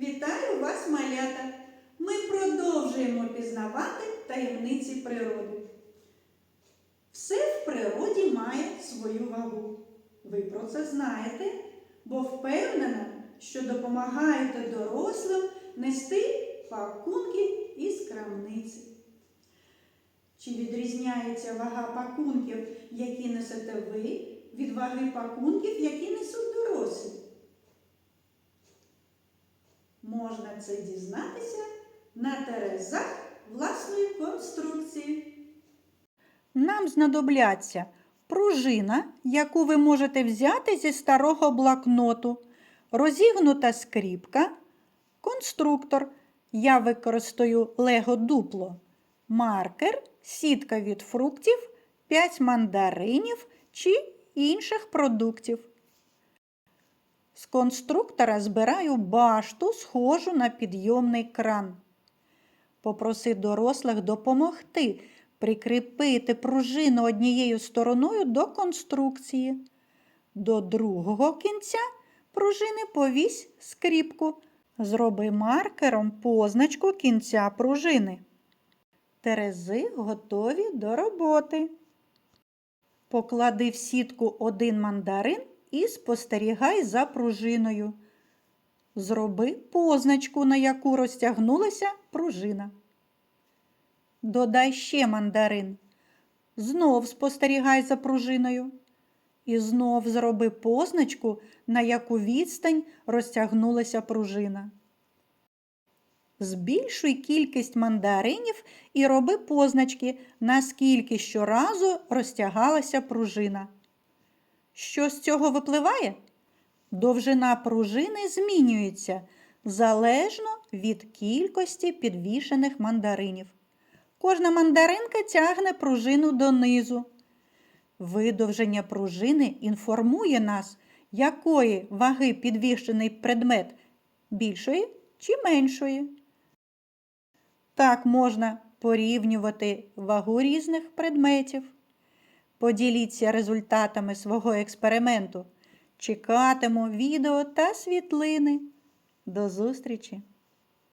Вітаю вас, малята! Ми продовжуємо пізнавати таємниці природи. Все в природі має свою вагу. Ви про це знаєте, бо впевнена, що допомагаєте дорослим нести пакунки із крамниці. Чи відрізняється вага пакунків, які несете ви, від ваги пакунків, які несуть дорослі? Можна це дізнатися на терезах власної конструкції. Нам знадобляться пружина, яку ви можете взяти зі старого блокноту, розігнута скріпка, конструктор. Я використаю лего дупло, маркер, сітка від фруктів, 5 мандаринів чи інших продуктів. З конструктора збираю башту, схожу на підйомний кран. Попроси дорослих допомогти прикріпити пружину однією стороною до конструкції. До другого кінця пружини повісь скріпку. Зроби маркером позначку кінця пружини. Терези готові до роботи. Поклади в сітку один мандарин і спостерігай за пружиною. Зроби позначку, на яку розтягнулася пружина. Додай ще мандарин. Знов спостерігай за пружиною. І знов зроби позначку, на яку відстань розтягнулася пружина. Збільшуй кількість мандаринів і роби позначки, наскільки щоразу розтягалася пружина. Що з цього випливає? Довжина пружини змінюється залежно від кількості підвішених мандаринів. Кожна мандаринка тягне пружину донизу. Видовження пружини інформує нас, якої ваги підвішений предмет більшої чи меншої. Так можна порівнювати вагу різних предметів. Поділіться результатами свого експерименту. Чекатиму відео та світлини. До зустрічі!